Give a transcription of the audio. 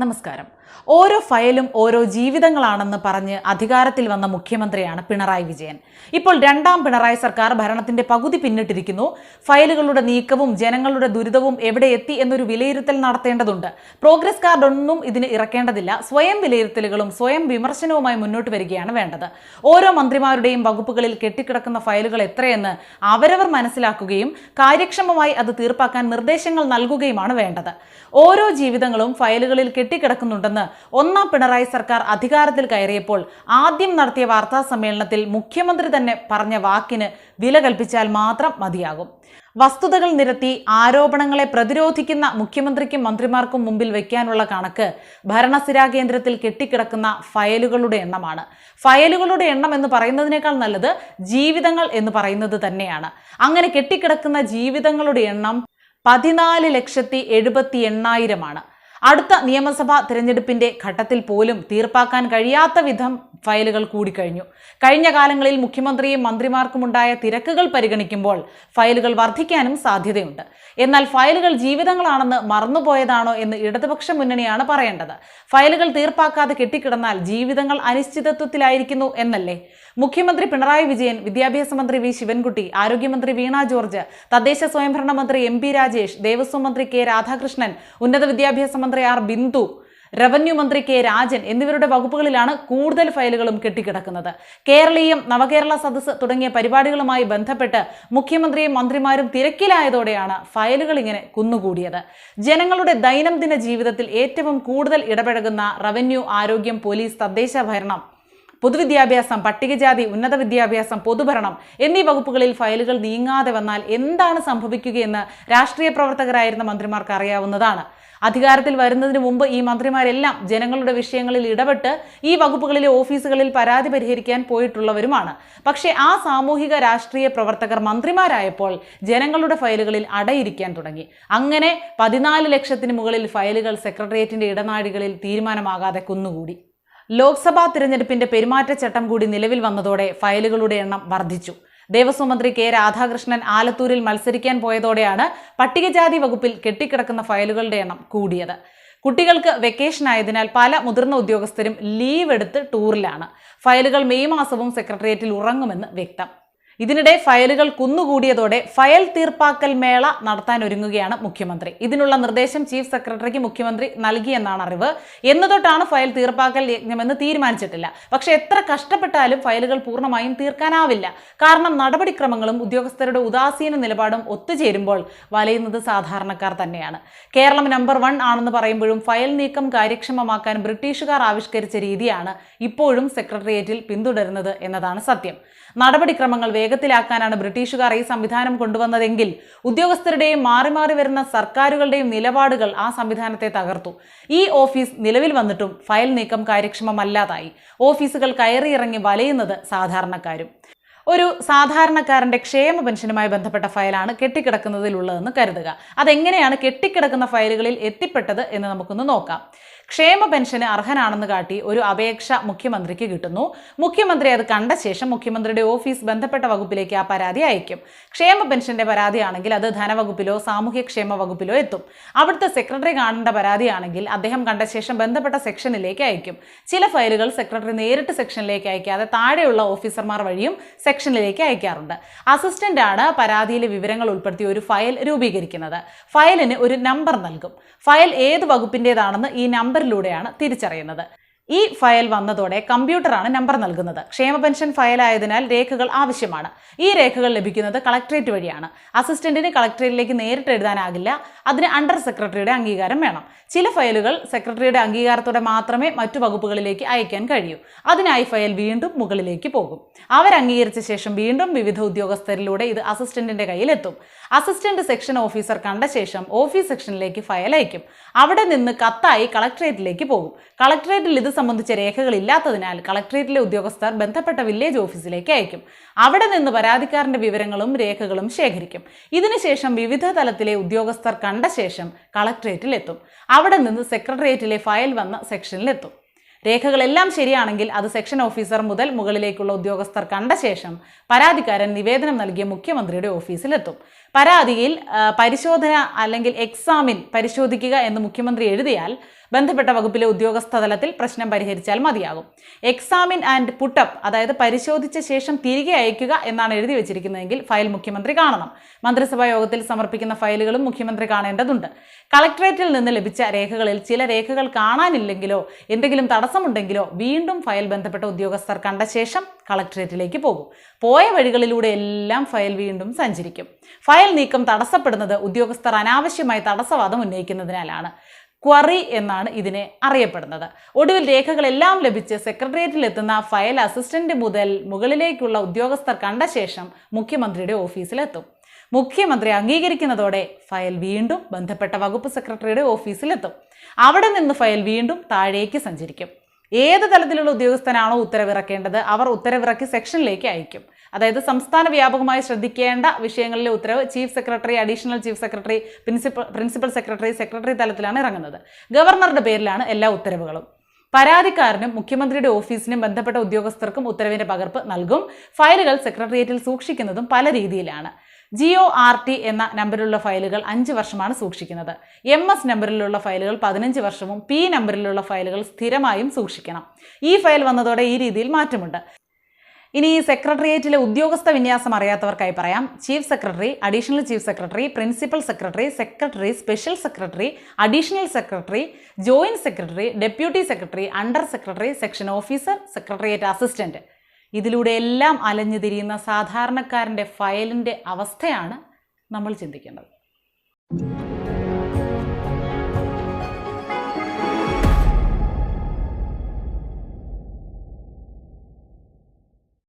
നമസ്കാരം. ഓരോ ഫയലും ഓരോ ജീവിതങ്ങളാണെന്ന് പറഞ്ഞ് അധികാരത്തിൽ വന്ന മുഖ്യമന്ത്രിയാണ് പിണറായി വിജയൻ. ഇപ്പോൾ രണ്ടാം പിണറായി സർക്കാർ ഭരണത്തിന്റെ പകുതി പിന്നിട്ടിരിക്കുന്നു. ഫയലുകളുടെ നീക്കവും ജനങ്ങളുടെ ദുരിതവും എവിടെ എത്തി എന്നൊരു വിലയിരുത്തൽ നടത്തേണ്ടതുണ്ട്. പ്രോഗ്രസ് കാർഡ് ഒന്നും ഇതിന് ഇറക്കേണ്ടതില്ല. സ്വയം വിലയിരുത്തലുകളും സ്വയം വിമർശനവുമായി മുന്നോട്ട് വരികയാണ് വേണ്ടത്. ഓരോ മന്ത്രിമാരുടെയും വകുപ്പുകളിൽ കെട്ടിക്കിടക്കുന്ന ഫയലുകൾ എത്രയെന്ന് അവരവർ മനസ്സിലാക്കുകയും കാര്യക്ഷമമായി അത് തീർപ്പാക്കാൻ നിർദ്ദേശങ്ങൾ നൽകുകയുമാണ് വേണ്ടത്. ഓരോ ജീവിതങ്ങളും ഫയലുകളിൽ കെട്ടിക്കിടക്കുന്നുണ്ടെന്ന് ഒന്നാം പിണറായി സർക്കാർ അധികാരത്തിൽ കയറിയപ്പോൾ ആദ്യം നടത്തിയ വാർത്താ സമ്മേളനത്തിൽ മുഖ്യമന്ത്രി തന്നെ പറഞ്ഞ വാക്കിന് വില കൽപ്പിച്ചാൽ മാത്രം മതിയാകും. വസ്തുതകൾ നിരത്തി ആരോപണങ്ങളെ പ്രതിരോധിക്കുന്ന മുഖ്യമന്ത്രിക്കും മന്ത്രിമാർക്കും മുമ്പിൽ വയ്ക്കാനുള്ള കണക്ക് ഭരണസിരാ കേന്ദ്രത്തിൽ കെട്ടിക്കിടക്കുന്ന ഫയലുകളുടെ എണ്ണമാണ്. ഫയലുകളുടെ എണ്ണം എന്ന് പറയുന്നതിനേക്കാൾ നല്ലത് ജീവിതങ്ങൾ എന്ന് പറയുന്നത് തന്നെയാണ്. അങ്ങനെ കെട്ടിക്കിടക്കുന്ന ജീവിതങ്ങളുടെ എണ്ണം പതിനാല് ലക്ഷത്തി എഴുപത്തി എണ്ണായിരമാണ്. അടുത്ത നിയമസഭാ തിരഞ്ഞെടുപ്പിന്റെ ഘട്ടത്തിൽ പോലും തീർപ്പാക്കാൻ കഴിയാത്ത വിധം ഫയലുകൾ കൂടിക്കഴിഞ്ഞു. കഴിഞ്ഞ കാലങ്ങളിൽ മുഖ്യമന്ത്രിയും മന്ത്രിമാർക്കുമുണ്ടായ തിരക്കുകൾ പരിഗണിക്കുമ്പോൾ ഫയലുകൾ വർദ്ധിക്കാനും സാധ്യതയുണ്ട്. എന്നാൽ ഫയലുകൾ ജീവിതങ്ങളാണെന്ന് മറന്നുപോയതാണോ എന്ന് ഇടതുപക്ഷ മുന്നണിയാണ് പറയേണ്ടത്. ഫയലുകൾ തീർപ്പാക്കാതെ കെട്ടിക്കിടന്നാൽ ജീവിതങ്ങൾ അനിശ്ചിതത്വത്തിലായിരിക്കുന്നു എന്നല്ലേ? മുഖ്യമന്ത്രി പിണറായി വിജയൻ വിദ്യാഭ്യാസ മന്ത്രി വി ശിവൻകുട്ടി ആരോഗ്യമന്ത്രി വീണ ജോർജ് തദ്ദേശ സ്വയംഭരണ മന്ത്രി എം പി രാജേഷ് ദേവസ്വം മന്ത്രി കെ രാധാകൃഷ്ണൻ ഉന്നത വിദ്യാഭ്യാസ മന്ത്രി ആർ ബിന്ദു റവന്യൂ മന്ത്രി കെ രാജൻ എന്നിവരുടെ വകുപ്പുകളിലാണ് കൂടുതൽ ഫയലുകളും കെട്ടിക്കിടക്കുന്നത്. കേരളീയം നവകേരള സദസ് തുടങ്ങിയ പരിപാടികളുമായി ബന്ധപ്പെട്ട് മുഖ്യമന്ത്രിയും മന്ത്രിമാരും തിരക്കിലായതോടെയാണ് ഫയലുകൾ ഇങ്ങനെ കുന്നുകൂടിയത്. ജനങ്ങളുടെ ദൈനംദിന ജീവിതത്തിൽ ഏറ്റവും കൂടുതൽ ഇടപഴകുന്ന റവന്യൂ ആരോഗ്യം പോലീസ് തദ്ദേശ ഭരണം പൊതുവിദ്യാഭ്യാസം പട്ടികജാതി ഉന്നത വിദ്യാഭ്യാസം പൊതുഭരണം എന്നീ വകുപ്പുകളിൽ ഫയലുകൾ നീങ്ങാതെ വന്നാൽ എന്താണ് സംഭവിക്കുകയെന്ന് രാഷ്ട്രീയ പ്രവർത്തകരായിരുന്ന മന്ത്രിമാർക്ക് അറിയാവുന്നതാണ്. അധികാരത്തിൽ വരുന്നതിന് മുമ്പ് ഈ മന്ത്രിമാരെല്ലാം ജനങ്ങളുടെ വിഷയങ്ങളിൽ ഇടപെട്ട് ഈ വകുപ്പുകളിലെ ഓഫീസുകളിൽ പരാതി പരിഹരിക്കാൻ പോയിട്ടുള്ളവരുമാണ്. പക്ഷേ ആ സാമൂഹിക രാഷ്ട്രീയ പ്രവർത്തകർ മന്ത്രിമാരായപ്പോൾ ജനങ്ങളുടെ ഫയലുകളിൽ അടയിരിക്കാൻ തുടങ്ങി. അങ്ങനെ പതിനാല് ലക്ഷത്തിന് മുകളിൽ ഫയലുകൾ സെക്രട്ടേറിയറ്റിന്റെ ഇടനാഴികളിൽ തീരുമാനമാകാതെ കുന്നുകൂടി. ലോക്സഭാ തിരഞ്ഞെടുപ്പിന്റെ പെരുമാറ്റച്ചട്ടം കൂടി നിലവിൽ വന്നതോടെ ഫയലുകളുടെ എണ്ണം വർദ്ധിച്ചു. ദേവസ്വം മന്ത്രി കെ രാധാകൃഷ്ണൻ ആലത്തൂരിൽ മത്സരിക്കാൻ പോയതോടെയാണ് പട്ടികജാതി വകുപ്പിൽ കെട്ടിക്കിടക്കുന്ന ഫയലുകളുടെ എണ്ണം കൂടിയത്. കുട്ടികൾക്ക് വെക്കേഷൻ ആയതിനാൽ പല മുതിർന്ന ഉദ്യോഗസ്ഥരും ലീവ് എടുത്ത് ടൂറിലാണ് ഫയലുകൾ മെയ് മാസവും സെക്രട്ടേറിയറ്റിൽ ഉറങ്ങുമെന്ന് വ്യക്തം. ഇതിനിടെ ഫയലുകൾ കുന്നുകൂടിയതോടെ ഫയൽ തീർപ്പാക്കൽ മേള നടത്താൻ ഒരുങ്ങുകയാണ് മുഖ്യമന്ത്രി. ഇതിനുള്ള നിർദ്ദേശം ചീഫ് സെക്രട്ടറിക്ക് മുഖ്യമന്ത്രി നൽകിയെന്നാണ് അറിവ്. എന്നതൊട്ടാണ് ഫയൽ തീർപ്പാക്കൽ യജ്ഞമെന്ന് തീരുമാനിച്ചിട്ടില്ല. പക്ഷേ എത്ര കഷ്ടപ്പെട്ടാലും ഫയലുകൾ പൂർണമായും തീർക്കാനാവില്ല. കാരണം നടപടിക്രമങ്ങളും ഉദ്യോഗസ്ഥരുടെ ഉദാസീന നിലപാടും ഒത്തുചേരുമ്പോൾ വലയുന്നത് സാധാരണക്കാർ തന്നെയാണ്. കേരളം നമ്പർ വൺ ആണെന്ന് പറയുമ്പോഴും ഫയൽ നീക്കം കാര്യക്ഷമമാക്കാൻ ബ്രിട്ടീഷുകാർ ആവിഷ്കരിച്ച രീതിയാണ് ഇപ്പോഴും സെക്രട്ടേറിയറ്റിൽ പിന്തുടരുന്നത് എന്നതാണ് സത്യം. നടപടിക്രമങ്ങൾ വേഗത്തിലാക്കാനാണ് ബ്രിട്ടീഷുകാർ ഈ സംവിധാനം കൊണ്ടുവന്നതെങ്കിൽ ഉദ്യോഗസ്ഥരുടെയും മാറി മാറി വരുന്ന സർക്കാരുകളുടെയും നിലപാടുകൾ ആ സംവിധാനത്തെ തകർത്തു. ഈ ഓഫീസ് നിലവിൽ വന്നിട്ടും ഫയൽ നീക്കം കാര്യക്ഷമമല്ലാതായി. ഓഫീസുകൾ കയറിയിറങ്ങി വലയുന്നത് സാധാരണക്കാരും. ഒരു സാധാരണക്കാരന്റെ ക്ഷേമ പെൻഷനുമായി ബന്ധപ്പെട്ട ഫയലാണ് കെട്ടിക്കിടക്കുന്നതിലുള്ളതെന്ന് കരുതുക. അതെങ്ങനെയാണ് കെട്ടിക്കിടക്കുന്ന ഫയലുകളിൽ എത്തിപ്പെട്ടത് എന്ന് നമുക്കൊന്ന് നോക്കാം. ക്ഷേമ പെൻഷന് അർഹനാണെന്ന് കാട്ടി ഒരു അപേക്ഷ മുഖ്യമന്ത്രിക്ക് കിട്ടുന്നു. മുഖ്യമന്ത്രി അത് കണ്ട ശേഷം മുഖ്യമന്ത്രിയുടെ ഓഫീസ് ബന്ധപ്പെട്ട വകുപ്പിലേക്ക് ആ പരാതി അയക്കും. ക്ഷേമ പെൻഷന്റെ പരാതിയാണെങ്കിൽ അത് ധനവകുപ്പിലോ സാമൂഹ്യക്ഷേമ വകുപ്പിലോ എത്തും. അവിടുത്തെ സെക്രട്ടറി കാണേണ്ട പരാതിയാണെങ്കിൽ അദ്ദേഹം കണ്ട ശേഷം ബന്ധപ്പെട്ട സെക്ഷനിലേക്ക് അയക്കും. ചില ഫയലുകൾ സെക്രട്ടറി നേരിട്ട് സെക്ഷനിലേക്ക് അയക്കാതെ താഴെയുള്ള ഓഫീസർമാർ വഴിയും സെക്ഷനിലേക്ക് അയക്കാറുണ്ട്. അസിസ്റ്റന്റ് ആണ് പരാതിയിലെ വിവരങ്ങൾ ഉൾപ്പെടുത്തി ഒരു ഫയൽ രൂപീകരിക്കുന്നത്. ഫയലിന് ഒരു നമ്പർ നൽകും. ഫയൽ ഏത് വകുപ്പിന്റെതാണെന്ന് ഈ നമ്പറിലൂടെയാണ് തിരിച്ചറിയുന്നത്. ഈ ഫയൽ വന്നതോടെ കമ്പ്യൂട്ടറാണ് നമ്പർ നൽകുന്നത്. ക്ഷേമ പെൻഷൻ ഫയൽ ആയതിനാൽ രേഖകൾ ആവശ്യമാണ്. ഈ രേഖകൾ ലഭിക്കുന്നത് കളക്ട്രേറ്റ് വഴിയാണ്. അസിസ്റ്റന്റിന് കളക്ട്രേറ്റിലേക്ക് നേരിട്ട് എഴുതാനാകില്ല. അതിന് അണ്ടർ സെക്രട്ടറിയുടെ അംഗീകാരം വേണം. ചില ഫയലുകൾ സെക്രട്ടറിയുടെ അംഗീകാരത്തോടെ മാത്രമേ മറ്റു വകുപ്പുകളിലേക്ക് അയക്കാൻ കഴിയൂ. അതിനായി ഫയൽ വീണ്ടും മുകളിലേക്ക് പോകും. അവർ അംഗീകരിച്ച ശേഷം വീണ്ടും വിവിധ ഉദ്യോഗസ്ഥരിലൂടെ ഇത് അസിസ്റ്റന്റിന്റെ കയ്യിലെത്തും. അസിസ്റ്റന്റ് സെക്ഷൻ ഓഫീസർ കണ്ട ശേഷം ഓഫീസ് സെക്ഷനിലേക്ക് ഫയൽ അയക്കും അവിടെ നിന്ന് കത്തായി കളക്ട്രേറ്റിലേക്ക് പോകും. കളക്ട്രേറ്റിൽ ഇത് സംബന്ധിച്ച രേഖകൾ ഇല്ലാത്തതിനാൽ കളക്ട്രേറ്റിലെ ഉദ്യോഗസ്ഥർ ബന്ധപ്പെട്ട വില്ലേജ് ഓഫീസിലേക്ക് അയക്കും. അവിടെ നിന്ന് പരാതിക്കാരന്റെ വിവരങ്ങളും രേഖകളും ശേഖരിക്കും. ഇതിനുശേഷം വിവിധ തലത്തിലെ ഉദ്യോഗസ്ഥർ കണ്ട ശേഷം കളക്ട്രേറ്റിൽ എത്തും. അവിടെ നിന്ന് സെക്രട്ടേറിയറ്റിലെ ഫയൽ വന്ന സെക്ഷനിലെത്തും രേഖകളെല്ലാം ശരിയാണെങ്കിൽ അത് സെക്ഷൻ ഓഫീസർ മുതൽ മുകളിലേക്കുള്ള ഉദ്യോഗസ്ഥർ കണ്ട ശേഷം പരാതിക്കാരൻ നിവേദനം നൽകിയ മുഖ്യമന്ത്രിയുടെ ഓഫീസിലെത്തും പരാതിയിൽ പരിശോധന അല്ലെങ്കിൽ എക്സാമിൻ പരിശോധിക്കുക എന്ന് മുഖ്യമന്ത്രി എഴുതിയാൽ ബന്ധപ്പെട്ട വകുപ്പിലെ ഉദ്യോഗസ്ഥ തലത്തിൽ പ്രശ്നം പരിഹരിച്ചാൽ മതിയാകും. എക്സാമിൻ ആൻഡ് പുട്ടപ്പ് അതായത് പരിശോധിച്ച ശേഷം തിരികെ അയക്കുക എന്നാണ് എഴുതി വെച്ചിരിക്കുന്നതെങ്കിൽ ഫയൽ മുഖ്യമന്ത്രി കാണണം. മന്ത്രിസഭാ യോഗത്തിൽ സമർപ്പിക്കുന്ന ഫയലുകളും മുഖ്യമന്ത്രി കാണേണ്ടതുണ്ട്. കളക്ടറേറ്റിൽ നിന്ന് ലഭിച്ച രേഖകളിൽ ചില രേഖകൾ കാണാനില്ലെങ്കിലോ എന്തെങ്കിലും തടസ്സമുണ്ടെങ്കിലോ വീണ്ടും ഫയൽ ബന്ധപ്പെട്ട ഉദ്യോഗസ്ഥർ കണ്ട ശേഷം കളക്ടറേറ്റിലേക്ക് പോകും. പോയ വഴികളിലൂടെ എല്ലാം ഫയൽ വീണ്ടും സഞ്ചരിക്കും. ഫയൽ നീക്കം തടസ്സപ്പെടുന്നത് ഉദ്യോഗസ്ഥർ അനാവശ്യമായി തടസ്സവാദം ഉന്നയിക്കുന്നതിനാലാണ്. ക്വറി എന്നാണ് ഇതിനെ അറിയപ്പെടുന്നത്. ഒടുവിൽ രേഖകളെല്ലാം ലഭിച്ച് സെക്രട്ടേറിയറ്റിൽ എത്തുന്ന ഫയൽ അസിസ്റ്റന്റ് മുതൽ മുകളിലേക്കുള്ള ഉദ്യോഗസ്ഥർ കണ്ട ശേഷം മുഖ്യമന്ത്രിയുടെ ഓഫീസിലെത്തും. മുഖ്യമന്ത്രി അംഗീകരിക്കുന്നതോടെ ഫയൽ വീണ്ടും ബന്ധപ്പെട്ട വകുപ്പ് സെക്രട്ടറിയുടെ ഓഫീസിലെത്തും. അവിടെ നിന്ന് ഫയൽ വീണ്ടും താഴേക്ക് സഞ്ചരിക്കും. ഏത് തലത്തിലുള്ള ഉദ്യോഗസ്ഥനാണോ ഉത്തരവിറക്കേണ്ടത് അവർ ഉത്തരവിറക്കി സെക്ഷനിലേക്ക് അയക്കും. അതായത് സംസ്ഥാന വ്യാപകമായി ശ്രദ്ധിക്കേണ്ട വിഷയങ്ങളിലെ ഉത്തരവ് chief secretary additional chief secretary principal principal secretary secretary തലത്തിലാണ് ഇറങ്ങുന്നത്. ഗവർണറുടെ പേരിലാണ് എല്ലാ ഉത്തരവുകളും. പരാതിക്കാരനും മുഖ്യമന്ത്രിയുടെ ഓഫീസിനും ബന്ധപ്പെട്ട ഉദ്യോഗസ്ഥർക്കും ഉത്തരവിന്റെ പകർപ്പ് നൽകും. ഫയലുകൾ സെക്രട്ടേറിയറ്റിൽ സൂക്ഷിക്കുന്നതും പല രീതിയിലാണ്. ജിഒ ആർ ടി എന്ന നമ്പറിലുള്ള ഫയലുകൾ അഞ്ച് വർഷമാണ് സൂക്ഷിക്കുന്നത്. എം എസ് നമ്പറിലുള്ള ഫയലുകൾ പതിനഞ്ച് വർഷവും പി നമ്പറിലുള്ള ഫയലുകൾ സ്ഥിരമായും സൂക്ഷിക്കണം. ഈ ഫയൽ വന്നതോടെ ഈ രീതിയിൽ മാറ്റമുണ്ട്. ഇനി സെക്രട്ടേറിയറ്റിലെ ഉദ്യോഗസ്ഥ വിന്യാസം അറിയാത്തവർക്കായി പറയാം. Chief secretary additional chief secretary principal secretary secretary special secretary additional secretary joint secretary deputy secretary under secretary section officer secretariat assistant. ഇതിലൂടെ എല്ലാം അലഞ്ഞു തിരിയുന്ന സാധാരണക്കാരന്റെ ഫയലിന്റെ അവസ്ഥയാണ് നമ്മൾ ചിന്തിക്കേണ്ടത്.